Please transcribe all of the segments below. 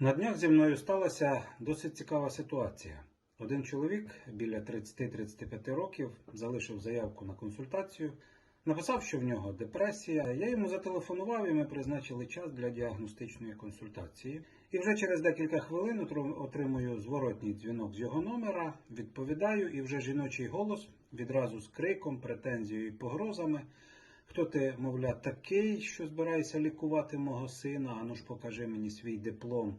На днях зі мною сталася досить цікава ситуація. Один чоловік біля 30-35 років залишив заявку на консультацію, написав, що в нього депресія. Я йому зателефонував і ми призначили час для діагностичної консультації. І вже через декілька хвилин отримую зворотній дзвінок з його номера, відповідаю, і вже жіночий голос відразу з криком, претензією і погрозами. Хто ти, мовля, такий, що збираєшся лікувати мого сина? Ану ж покажи мені свій диплом.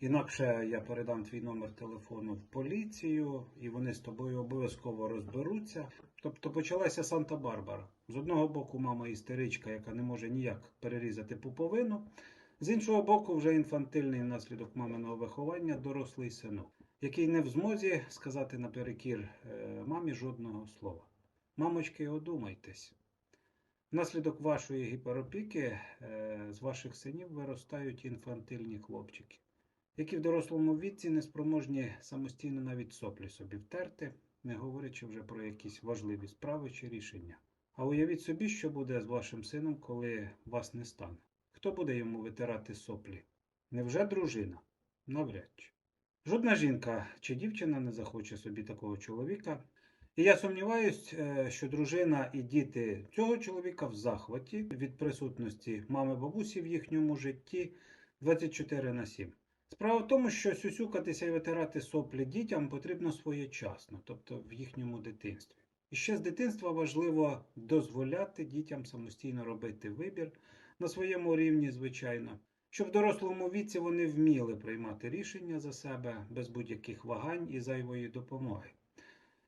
Інакше я передам твій номер телефону в поліцію, і вони з тобою обов'язково розберуться. Тобто почалася Санта-Барбара. З одного боку, мама істеричка, яка не може ніяк перерізати пуповину. З іншого боку, вже інфантильний внаслідок маминого виховання дорослий синок, який не в змозі сказати наперекір е, мамі жодного слова. Мамочки, одумайтесь. Внаслідок вашої гіперопіки е, з ваших синів виростають інфантильні хлопчики, які в дорослому віці не спроможні самостійно навіть соплі собі втерти, не говорячи вже про якісь важливі справи чи рішення. А уявіть собі, що буде з вашим сином, коли вас не стане. Хто буде йому витирати соплі? Невже дружина? Навряд чи. Жодна жінка чи дівчина не захоче собі такого чоловіка, і я сумніваюсь, е, що дружина і діти цього чоловіка в захваті від присутності мами бабусі в їхньому житті 24 на 7. Справа в тому, що сюсюкатися і витирати соплі дітям потрібно своєчасно, тобто в їхньому дитинстві. І ще з дитинства важливо дозволяти дітям самостійно робити вибір на своєму рівні, звичайно, щоб в дорослому віці вони вміли приймати рішення за себе без будь-яких вагань і зайвої допомоги.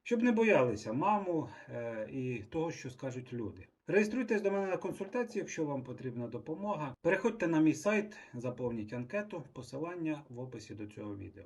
Щоб не боялися маму е, і того, що скажуть люди. Реєструйтесь до мене на консультацію, якщо вам потрібна допомога. Переходьте на мій сайт, заповніть анкету, посилання в описі до цього відео.